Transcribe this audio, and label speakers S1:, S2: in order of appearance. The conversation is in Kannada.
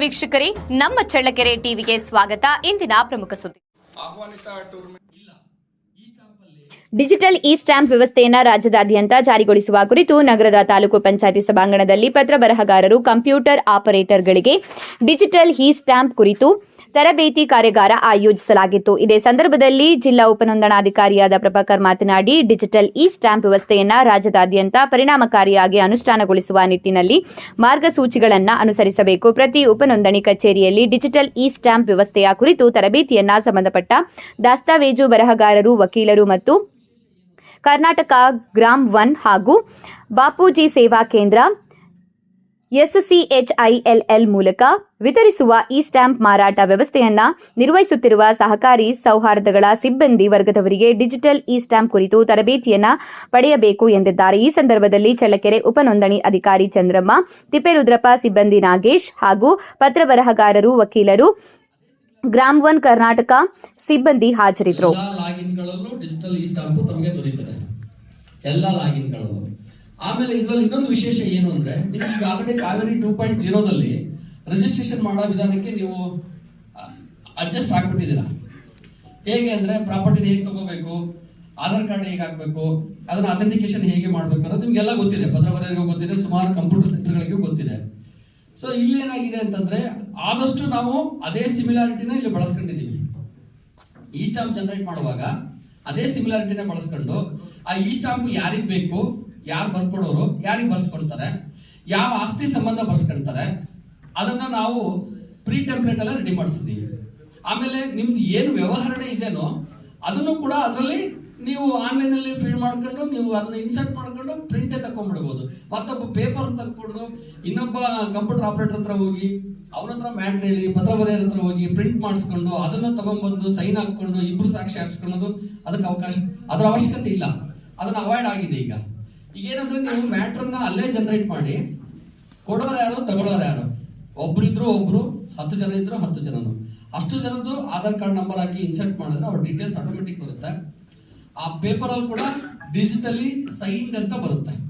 S1: ವೀಕ್ಷಕರೇ ನಮ್ಮ ಚಳ್ಳಕೆರೆ ಟಿವಿಗೆ ಸ್ವಾಗತ. ಇಂದಿನ ಪ್ರಮುಖ ಸುದ್ದಿ. ಡಿಜಿಟಲ್ ಇ ಸ್ಟಾಂಪ್ ವ್ಯವಸ್ಥೆಯನ್ನು ರಾಜ್ಯದಾದ್ಯಂತ ಜಾರಿಗೊಳಿಸುವ ಕುರಿತು ನಗರದ ತಾಲೂಕು ಪಂಚಾಯಿತಿ ಸಭಾಂಗಣದಲ್ಲಿ ಪತ್ರ ಬರಹಗಾರರು ಕಂಪ್ಯೂಟರ್ ಆಪರೇಟರ್ಗಳಿಗೆ ಡಿಜಿಟಲ್ ಇ ಸ್ಟಾಂಪ್ ಕುರಿತು ತರಬೇತಿ ಕಾರ್ಯಾಗಾರ ಆಯೋಜಿಸಲಾಗಿತ್ತು. ಇದೇ ಸಂದರ್ಭದಲ್ಲಿ ಜಿಲ್ಲಾ ಉಪನೋಂದಣಾಧಿಕಾರಿಯಾದ ಪ್ರಭಾಕರ್ ಮಾತನಾಡಿ, ಡಿಜಿಟಲ್ ಇ ಸ್ಟಾಂಪ್ ವ್ಯವಸ್ಥೆಯನ್ನು ರಾಜ್ಯದಾದ್ಯಂತ ಪರಿಣಾಮಕಾರಿಯಾಗಿ ಅನುಷ್ಠಾನಗೊಳಿಸುವ ನಿಟ್ಟಿನಲ್ಲಿ ಮಾರ್ಗಸೂಚಿಗಳನ್ನು ಅನುಸರಿಸಬೇಕು. ಪ್ರತಿ ಉಪನೋಂದಣಿ ಕಚೇರಿಯಲ್ಲಿ ಡಿಜಿಟಲ್ ಇ ಸ್ಟಾಂಪ್ ವ್ಯವಸ್ಥೆಯ ಕುರಿತು ತರಬೇತಿಯನ್ನ ಸಂಬಂಧಪಟ್ಟ ದಾಸ್ತಾವೇಜು ಬರಹಗಾರರು, ವಕೀಲರು ಮತ್ತು ಕರ್ನಾಟಕ ಗ್ರಾಮ್ ಒನ್ ಹಾಗೂ ಬಾಪೂಜಿ ಸೇವಾ ಕೇಂದ್ರ ಎಸ್ಸಿಎಚ್ಐಎಲ್ಎಲ್ ಮೂಲಕ ವಿತರಿಸುವ ಇ ಸ್ಟಾಂಪ್ ಮಾರಾಟ ವ್ಯವಸ್ಥೆಯನ್ನ ನಿರ್ವಹಿಸುತ್ತಿರುವ ಸಹಕಾರಿ ಸೌಹಾರ್ದಗಳ ಸಿಬ್ಬಂದಿ ವರ್ಗದವರಿಗೆ ಡಿಜಿಟಲ್ ಇ ಸ್ಟಾಂಪ್ ಕುರಿತು ತರಬೇತಿಯನ್ನ ಪಡೆಯಬೇಕು ಎಂದಿದ್ದಾರೆ. ಈ ಸಂದರ್ಭದಲ್ಲಿ ಚಳ್ಳಕೆರೆ ಉಪನೋಂದಣಿ ಅಧಿಕಾರಿ ಚಂದ್ರಮ್ಮ, ತಿಪ್ಪೇರುದ್ರಪ್ಪ ಸಿಬ್ಬಂದಿ ನಾಗೇಶ್ ಹಾಗೂ ಪತ್ರ ಬರಹಗಾರರು, ವಕೀಲರು, ಗ್ರಾಮ್ ಒನ್ ಕರ್ನಾಟಕ ಸಿಬ್ಬಂದಿ ಹಾಜರಿದ್ದರು.
S2: ಆಮೇಲೆ ಇದರಲ್ಲಿ ಇನ್ನೊಂದು ವಿಶೇಷ ಏನು ಅಂದ್ರೆ ನಿಮ್ಗೆ ಈಗಾಗಲೇ ಕಾವೇರಿ ಟೂ ಪಾಯಿಂಟ್ ಜೀರೋದಲ್ಲಿ ರಿಜಿಸ್ಟ್ರೇಷನ್ ಮಾಡೋ ವಿಧಾನಕ್ಕೆ ನೀವು ಅಡ್ಜಸ್ಟ್ ಆಗ್ಬಿಟ್ಟಿದ್ದೀರಾ? ಹೇಗೆ ಅಂದ್ರೆ ಪ್ರಾಪರ್ಟಿನ ಹೇಗೆ ತಗೋಬೇಕು, ಆಧಾರ್ ಕಾರ್ಡ್ ಹೇಗೆ ಹಾಕಬೇಕು, ಅದನ್ನ ಅಥೆಂಟಿಕೇಶನ್ ಹೇಗೆ ಮಾಡ್ಬೇಕು ಅನ್ನೋದು ನಿಮಗೆಲ್ಲ ಗೊತ್ತಿದೆ ಪತ್ರವರೆಗೂ ಗೊತ್ತಿದೆ, ಸುಮಾರು ಕಂಪ್ಯೂಟರ್ ಸೆಂಟರ್ಗಳಿಗೂ ಗೊತ್ತಿದೆ. ಸೊ ಇಲ್ಲಿ ಏನಾಗಿದೆ ಅಂತಂದ್ರೆ, ಆದಷ್ಟು ನಾವು ಅದೇ ಸಿಮಿಲಾರಿಟಿನ ಇಲ್ಲಿ ಬಳಸ್ಕೊಂಡಿದ್ದೀವಿ. ಈ ಸ್ಟಾಂಪ್ ಜನರೇಟ್ ಮಾಡುವಾಗ, ಅದೇ ಸಿಮಿಲಾರಿಟಿನ ಬಳಸ್ಕೊಂಡು, ಆ ಈ ಸ್ಟಾಂಪ್ ಯಾರಿಗ್ ಬೇಕು ಯಾರು ಬರ್ಕೊಡೋರು, ಯಾರಿಗೆ ಬರ್ಸ್ಕೊಳ್ತಾರೆ ಯಾವ ಆಸ್ತಿ ಸಂಬಂಧ ಬರ್ಸ್ಕೊಳ್ತಾರೆ ಅದನ್ನ ನಾವು ಪ್ರೀ ಟೆಂಪ್ಲೇಟ್ ಎಲ್ಲ ರೆಡಿ ಮಾಡಿಸ್ತೀವಿ ಆಮೇಲೆ ನಿಮ್ದು ಏನು ವ್ಯವಹರಣೆ ಇದೆಯೋ ಅದನ್ನು ಕೂಡ ಅದರಲ್ಲಿ ನೀವು ಆನ್ಲೈನ್ ಅಲ್ಲಿ ಫೀಡ್ ಮಾಡ್ಕೊಂಡು, ನೀವು ಅದನ್ನ ಇನ್ಸರ್ಟ್ ಮಾಡ್ಕೊಂಡು ಪ್ರಿಂಟೇ ತಕೊಂಡ್ಬಿಡ್ಬೋದು ಮತ್ತೊಬ್ಬ ಪೇಪರ್ ತಕ್ಕೊಂಡು, ಇನ್ನೊಬ್ಬ ಕಂಪ್ಯೂಟರ್ ಆಪರೇಟರ್ ಹತ್ರ ಹೋಗಿ, ಅವ್ರ ಹತ್ರ ಮ್ಯಾಟ್ರ್ ಹೇಳಿ, ಪತ್ರ ಬರೆಯೋರ ಹತ್ರ ಹೋಗಿ ಪ್ರಿಂಟ್ ಮಾಡಿಸ್ಕೊಂಡು, ಅದನ್ನ ತಗೊಂಡ್ಬಂದು ಸೈನ್ ಹಾಕೊಂಡು ಇಬ್ರು ಸಾಕ್ಷಿ ಹಾಕ್ಸ್ಕೊಳ್ಳೋದು ಅದಕ್ಕೆ ಅವಕಾಶ, ಅದರ ಅವಶ್ಯಕತೆ ಇಲ್ಲ. ಅದನ್ನ ಅವಾಯ್ಡ್ ಆಗಿದೆ ಈಗ. ಈಗ ಏನಂದ್ರೆ ನೀವು ಮ್ಯಾಟ್ರನ್ನ ಅಲ್ಲೇ ಜನರೇಟ್ ಮಾಡಿ. ಕೊಡೋರು ಯಾರು? ತಗೊಳ್ಳೋರು ಯಾರು? ಒಬ್ರು ಇದ್ರು ಒಬ್ರು, ಹತ್ತು ಜನ ಇದ್ರು ಹತ್ತು ಜನನು. ಅಷ್ಟು ಜನದ್ದು ಆಧಾರ್ ಕಾರ್ಡ್ ನಂಬರ್ ಹಾಕಿ ಇನ್ಸರ್ಟ್ ಮಾಡಿದ್ರೆ ಅವ್ರ ಡೀಟೇಲ್ಸ್ ಆಟೋಮೆಟಿಕ್ ಬರುತ್ತೆ. ಆ ಪೇಪರ್ ಅಲ್ಲಿ ಕೂಡ ಡಿಜಿಟಲಿ ಸೈನ್ಡ್ ಅಂತ ಬರುತ್ತೆ.